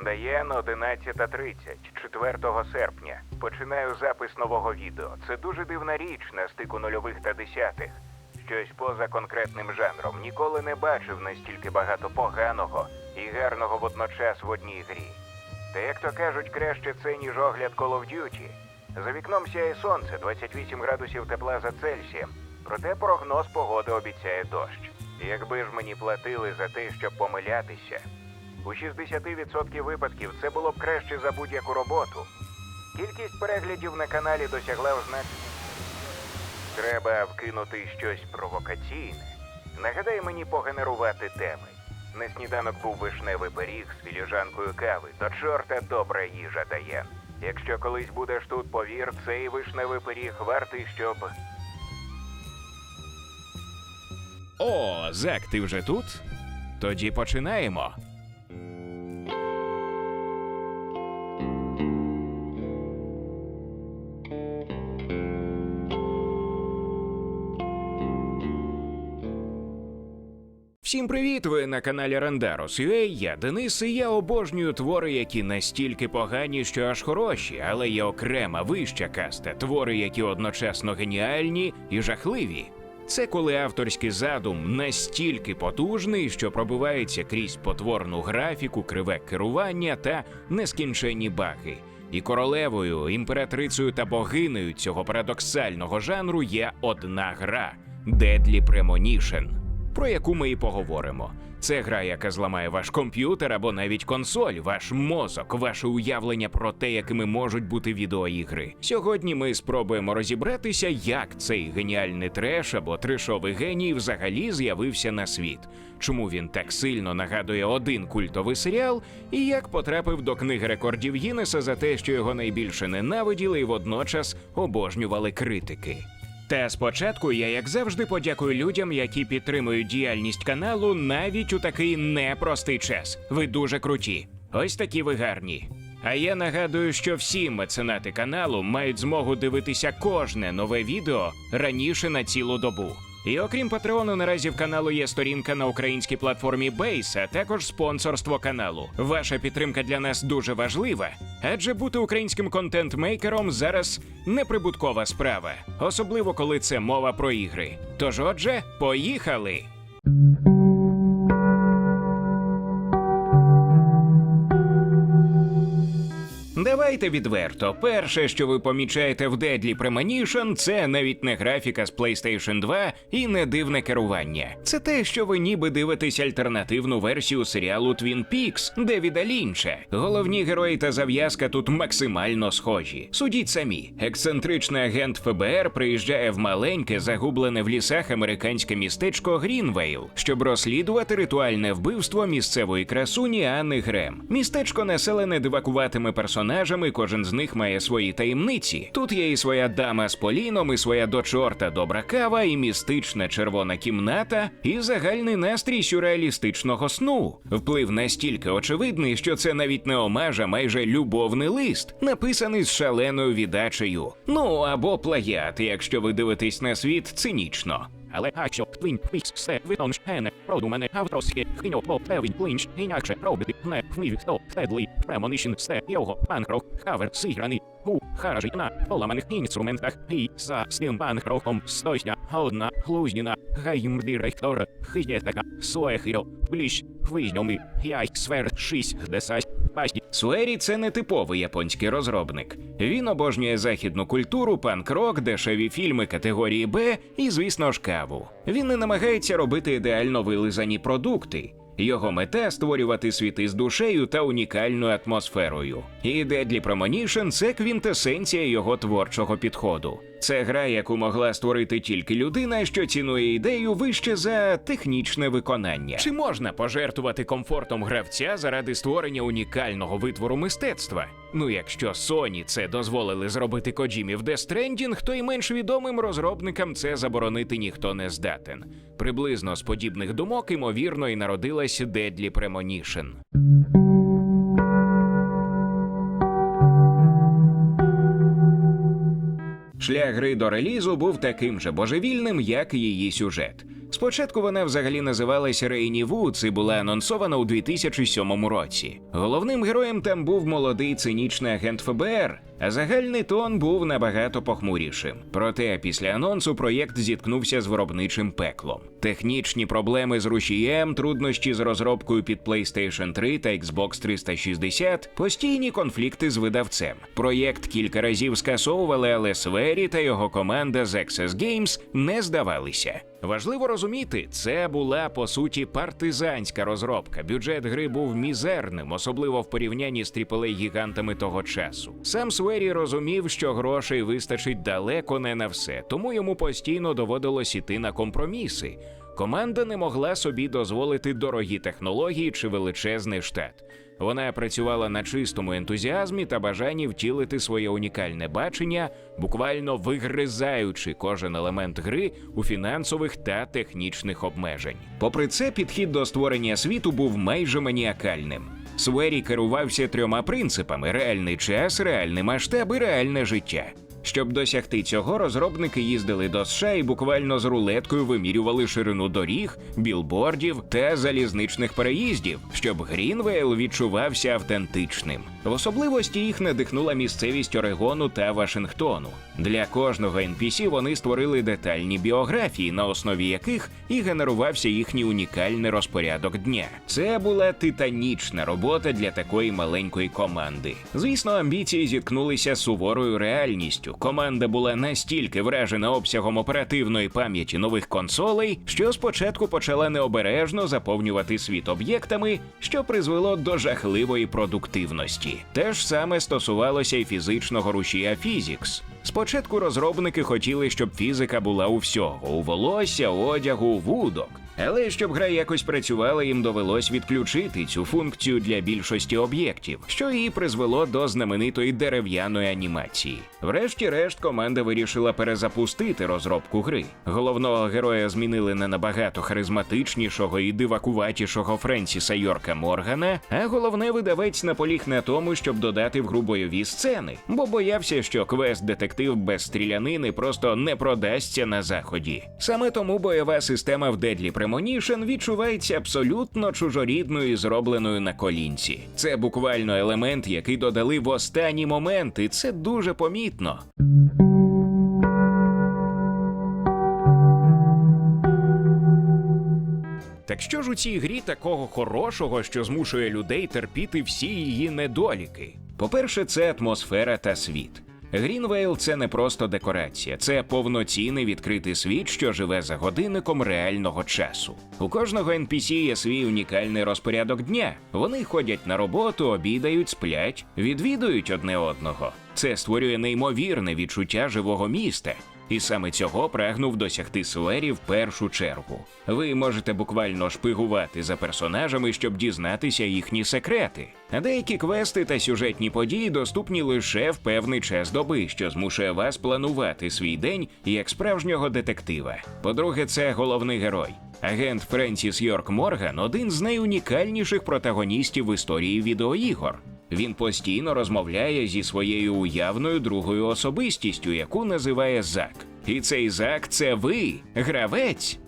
Даєн 11.30, 4 серпня. Починаю запис нового відео. Це дуже дивна річ на стику нульових та десятих. Щось поза конкретним жанром. Ніколи не бачив настільки багато поганого і гарного водночас в одній грі. Та як то кажуть, краще це, ніж огляд Call of Duty. За вікном сяє сонце, 28 градусів тепла за Цельсієм. Проте прогноз погоди обіцяє дощ. Якби ж мені платили за те, щоб помилятися. У 60% випадків це було б краще за будь-яку роботу. Кількість переглядів на каналі досягла ознак. Треба вкинути щось провокаційне. Нагадай мені погенерувати теми. На сніданок був вишневий пиріг з філіжанкою кави, то чорта добра їжа дає. Якщо колись будеш тут, повір, цей вишневий пиріг вартий, щоб. О, Зак, ти вже тут? Тоді починаємо. Всім привіт! Ви на каналі Rendaros.ua, Я Денис, і я обожнюю твори, які настільки погані, що аж хороші, але є окрема вища каста, твори, які одночасно геніальні і жахливі. Це коли авторський задум настільки потужний, що пробивається крізь потворну графіку, криве керування та нескінченні баги. І королевою, імператрицею та богинею цього парадоксального жанру є одна гра Deadly Premonition про яку ми і поговоримо. Це гра, яка зламає ваш комп'ютер або навіть консоль, ваш мозок, ваше уявлення про те, якими можуть бути відеоігри. Сьогодні ми спробуємо розібратися, як цей геніальний треш або трешовий геній взагалі з'явився на світ, чому він так сильно нагадує один культовий серіал, і як потрапив до книги рекордів Гіннеса за те, що його найбільше ненавиділи і водночас обожнювали критики. Та спочатку я, як завжди, подякую людям, які підтримують діяльність каналу навіть у такий непростий час. Ви дуже круті. Ось такі ви гарні. А я нагадую, що всі меценати каналу мають змогу дивитися кожне нове відео раніше на цілу добу. І окрім Патреону, наразі в каналу є сторінка на українській платформі Base, а також спонсорство каналу. Ваша підтримка для нас дуже важлива, адже бути українським контент-мейкером зараз неприбуткова справа, особливо коли це мова про ігри. Тож, отже, поїхали! Давайте відверто. Перше, що ви помічаєте в Deadly Premonition, це навіть не графіка з PlayStation 2 і не дивне керування. Це те, що ви ніби дивитесь альтернативну версію серіалу Twin Peaks Девіда Лінча. Головні герої та зав'язка тут максимально схожі. Судіть самі, ексцентричний агент ФБР приїжджає в маленьке, загублене в лісах американське містечко Грінвейл, щоб розслідувати ритуальне вбивство місцевої красуні Анни Грем. Містечко населене дивакуватими персонажами, кожен з них має свої таємниці. Тут є і своя дама з поліном, і своя до чорта добра кава, і містична червона кімната, і загальний настрій сюрреалістичного сну. Вплив настільки очевидний, що це навіть не омаж, а майже любовний лист, написаний з шаленою віддачею. Ну або плагіат, якщо ви дивитесь на світ цинічно. Але якщо Twin Peaks все витончене, продумане авторське кіно по певін клінч, інакше робити не вмів то Deadly Premonition все його панкрок кавер зіграний у харажі на поламаних інструментах і за цим панкроком стоїть одна глузніна гейм-директор хиєтака суехіо бліж визньомі яй 60 пасті Суері це не типовий японський розробник. Він обожнює західну культуру, панк-рок, дешеві фільми категорії Б і, звісно ж, каву. Він не намагається робити ідеально вилизані продукти. Його мета створювати світи з душею та унікальною атмосферою. І Deadly Premonition – це квінтесенція його творчого підходу. Це гра, яку могла створити тільки людина, що цінує ідею вище за технічне виконання. Чи можна пожертвувати комфортом гравця заради створення унікального витвору мистецтва? Ну, якщо Sony це дозволили зробити Коджімі в Death Stranding, то й менш відомим розробникам це заборонити ніхто не здатен. Приблизно з подібних думок, ймовірно, і народилась Deadly Premonition. Шлях гри до релізу був таким же божевільним, як і її сюжет. Спочатку вона взагалі називалась Рейні Вудс і була анонсована у 2007 році. Головним героєм там був молодий цинічний агент ФБР, загальний тон був набагато похмурішим. Проте після анонсу проєкт зіткнувся з виробничим пеклом. Технічні проблеми з рушієм, труднощі з розробкою під PlayStation 3 та Xbox 360, постійні конфлікти з видавцем. Проєкт кілька разів скасовували, але Свері та його команда з Access Games не здавалися. Важливо розуміти, це була по суті партизанська розробка. Бюджет гри був мізерним, особливо в порівнянні з aaa гігантами того часу. Сам Свері розумів, що грошей вистачить далеко не на все, тому йому постійно доводилось іти на компроміси. Команда не могла собі дозволити дорогі технології чи величезний штат. Вона працювала на чистому ентузіазмі та бажанні втілити своє унікальне бачення, буквально вигризаючи кожен елемент гри у фінансових та технічних обмежень. Попри це, підхід до створення світу був майже маніакальним. Свері керувався трьома принципами: реальний час, реальний масштаб і реальне життя. Щоб досягти цього, розробники їздили до США і буквально з рулеткою вимірювали ширину доріг, білбордів та залізничних переїздів, щоб Грінвейл відчувався автентичним. В особливості їх надихнула місцевість Орегону та Вашингтону. Для кожного NPC вони створили детальні біографії, на основі яких і генерувався їхній унікальний розпорядок дня. Це була титанічна робота для такої маленької команди. Звісно, амбіції зіткнулися з суворою реальністю. Команда була настільки вражена обсягом оперативної пам'яті нових консолей, що спочатку почала необережно заповнювати світ об'єктами, що призвело до жахливої продуктивності. Те ж саме стосувалося й фізичного рушія Фізікс. Спочатку розробники хотіли, щоб фізика була у всього: у волосся, одягу, вудок. Але щоб гра якось працювала, їм довелось відключити цю функцію для більшості об'єктів, що і призвело до знаменитої дерев'яної анімації. Врешті-решт, команда вирішила перезапустити розробку гри. Головного героя змінили на набагато харизматичнішого і дивакуватішого Френсіса Йорка Моргана, а головне видавець наполіг на тому, щоб додати в гру бойові сцени, бо боявся, що квест детектив без стрілянини просто не продасться на заході. Саме тому бойова система в Deadly Premonition відчувається абсолютно чужорідною і зробленою на колінці. Це буквально елемент, який додали в останні моменти. Це дуже помітно. Так що ж у цій грі такого хорошого, що змушує людей терпіти всі її недоліки? По-перше, це атмосфера та світ. Грінвейл це не просто декорація, це повноцінний відкритий світ, що живе за годинником реального часу. У кожного NPC є свій унікальний розпорядок дня. Вони ходять на роботу, обідають, сплять, відвідують одне одного. Це створює неймовірне відчуття живого міста. І саме цього прагнув досягти Суері в першу чергу. Ви можете буквально шпигувати за персонажами, щоб дізнатися їхні секрети. А деякі квести та сюжетні події доступні лише в певний час доби, що змушує вас планувати свій день як справжнього детектива. По-друге, це головний герой. Агент Френсіс Йорк Морган один з найунікальніших протагоністів в історії відеоігор. Він постійно розмовляє зі своєю уявною другою особистістю, яку називає Зак. І цей Зак це ви, гравець.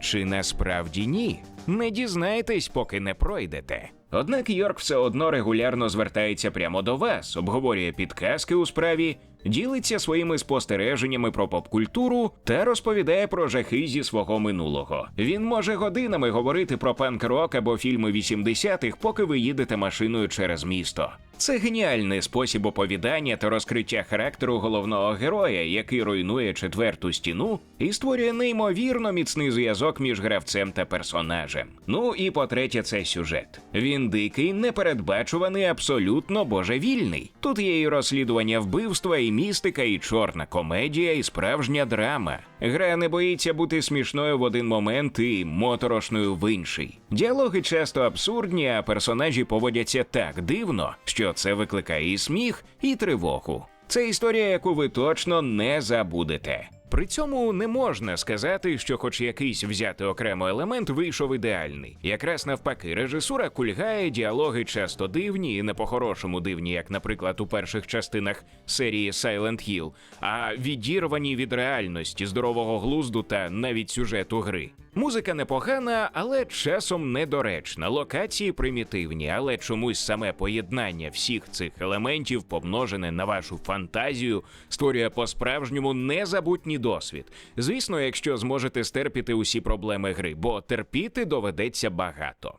Чи насправді ні? Не дізнаєтесь, поки не пройдете. Однак Йорк все одно регулярно звертається прямо до вас, обговорює підказки у справі, ділиться своїми спостереженнями про попкультуру та розповідає про жахи зі свого минулого. Він може годинами говорити про панк-рок або фільми 80-х, поки ви їдете машиною через місто. Це геніальний спосіб оповідання та розкриття характеру головного героя, який руйнує четверту стіну і створює неймовірно міцний зв'язок між гравцем та персонажем. Ну і по-третє, це сюжет. Він дикий, непередбачуваний, абсолютно божевільний. Тут є і розслідування вбивства, і містика, і чорна комедія, і справжня драма. Гра не боїться бути смішною в один момент і моторошною в інший. Діалоги часто абсурдні, а персонажі поводяться так дивно, що це викликає і сміх, і тривогу. Це історія, яку ви точно не забудете. При цьому не можна сказати, що хоч якийсь взяти окремо елемент вийшов ідеальний. Якраз навпаки, режисура кульгає, діалоги часто дивні і не по-хорошому дивні, як, наприклад, у перших частинах серії Silent Hill, а відірвані від реальності, здорового глузду та навіть сюжету гри. Музика непогана, але часом недоречна. Локації примітивні, але чомусь саме поєднання всіх цих елементів, помножене на вашу фантазію, створює по-справжньому незабутній досвід. Звісно, якщо зможете стерпіти усі проблеми гри, бо терпіти доведеться багато.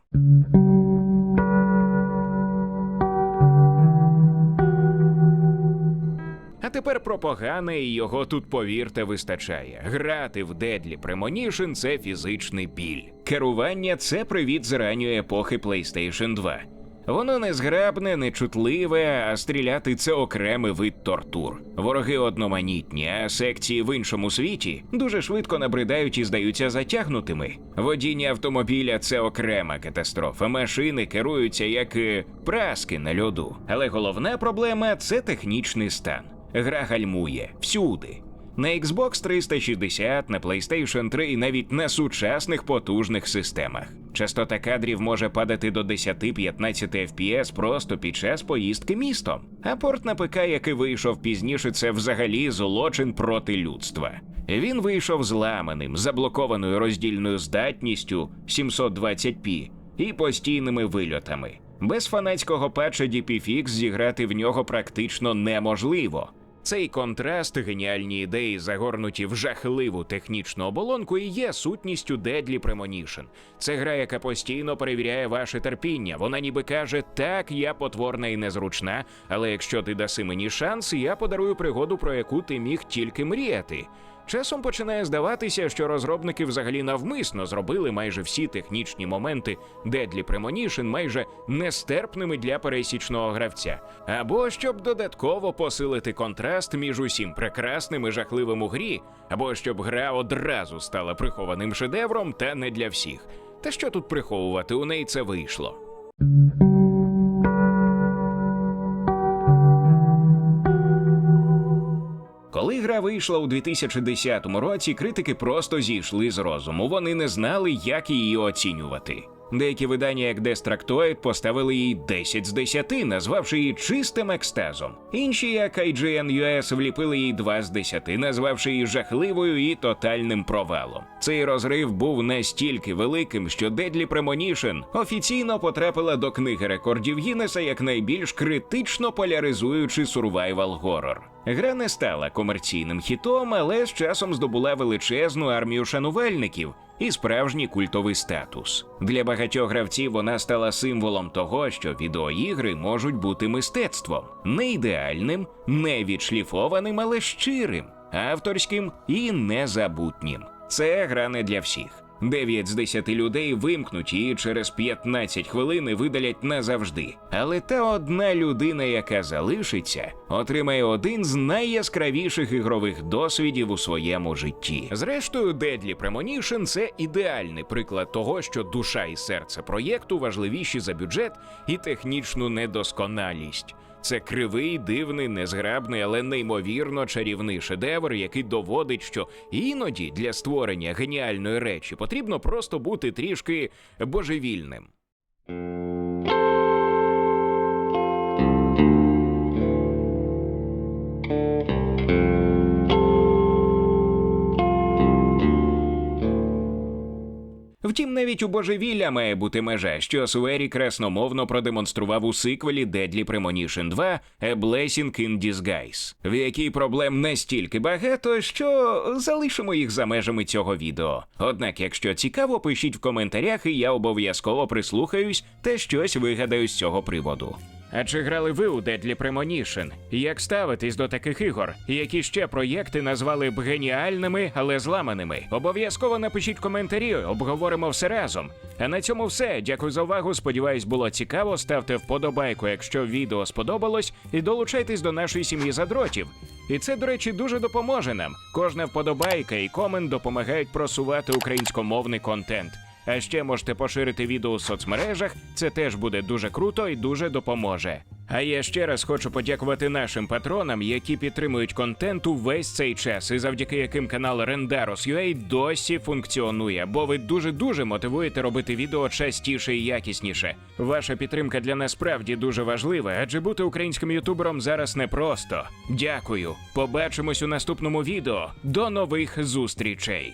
Тепер про погане, і його тут, повірте, вистачає. Грати в Deadly Premonition – це фізичний біль. Керування це привіт з ранньої епохи PlayStation 2. Воно не зграбне, не чутливе, а стріляти це окремий вид тортур. Вороги одноманітні, а секції в іншому світі дуже швидко набридають і здаються затягнутими. Водіння автомобіля це окрема катастрофа. Машини керуються як е, праски на льоду. Але головна проблема це технічний стан. Гра гальмує всюди. На Xbox 360, на PlayStation 3 і навіть на сучасних потужних системах. Частота кадрів може падати до 10-15 FPS просто під час поїздки містом. А порт на ПК, який вийшов пізніше, це взагалі злочин проти людства. Він вийшов зламаним, заблокованою роздільною здатністю 720p і постійними вильотами. Без фанатського патча DPFix зіграти в нього практично неможливо. Цей контраст, геніальні ідеї, загорнуті в жахливу технічну оболонку, і є сутністю Deadly Premonition. Це гра, яка постійно перевіряє ваше терпіння. Вона ніби каже: так, я потворна і незручна, але якщо ти даси мені шанс, я подарую пригоду, про яку ти міг тільки мріяти. Часом починає здаватися, що розробники взагалі навмисно зробили майже всі технічні моменти Deadly Premonition майже нестерпними для пересічного гравця, або щоб додатково посилити контраст між усім прекрасним і жахливим у грі, або щоб гра одразу стала прихованим шедевром та не для всіх. Та що тут приховувати, у неї це вийшло. Вийшла у 2010 році, критики просто зійшли з розуму. Вони не знали, як її оцінювати. Деякі видання, як Destructoid, поставили їй 10 з 10, назвавши її чистим екстазом. Інші, як IGN US, вліпили їй 2 з 10, назвавши її жахливою і тотальним провалом. Цей розрив був настільки великим, що Deadly Premonition офіційно потрапила до книги рекордів Гіннеса як найбільш критично поляризуючий сурвайвал горор. Гра не стала комерційним хітом, але з часом здобула величезну армію шанувальників і справжній культовий статус. Для багатьох гравців вона стала символом того, що відеоігри можуть бути мистецтвом не ідеальним, не відшліфованим, але щирим, авторським і незабутнім. Це гра не для всіх. 9 з 10 людей вимкнуть її через 15 хвилин і видалять назавжди. Але та одна людина, яка залишиться, отримає один з найяскравіших ігрових досвідів у своєму житті. Зрештою, Deadly Premonition – це ідеальний приклад того, що душа і серце проєкту важливіші за бюджет і технічну недосконалість. Це кривий, дивний, незграбний, але неймовірно чарівний шедевр, який доводить, що іноді для створення геніальної речі потрібно просто бути трішки божевільним. Втім, навіть у божевілля має бути межа, що Суері красномовно продемонстрував у сиквелі Deadly Premonition 2 A Blessing in Disguise, в якій проблем настільки багато, що залишимо їх за межами цього відео. Однак, якщо цікаво, пишіть в коментарях, і я обов'язково прислухаюсь та щось вигадаю з цього приводу. А чи грали ви у Deadly Premonition? Як ставитесь до таких ігор? Які ще проєкти назвали б геніальними, але зламаними? Обов'язково напишіть коментарі, обговоримо все разом. А на цьому все. Дякую за увагу. Сподіваюсь, було цікаво. Ставте вподобайку, якщо відео сподобалось, і долучайтесь до нашої сім'ї задротів. І це, до речі, дуже допоможе нам. Кожна вподобайка і комент допомагають просувати українськомовний контент. А ще можете поширити відео у соцмережах, це теж буде дуже круто і дуже допоможе. А я ще раз хочу подякувати нашим патронам, які підтримують контент увесь цей час, і завдяки яким канал Rendaros.ua досі функціонує, бо ви дуже дуже мотивуєте робити відео частіше і якісніше. Ваша підтримка для нас справді дуже важлива, адже бути українським ютубером зараз непросто. Дякую. Побачимось у наступному відео. До нових зустрічей.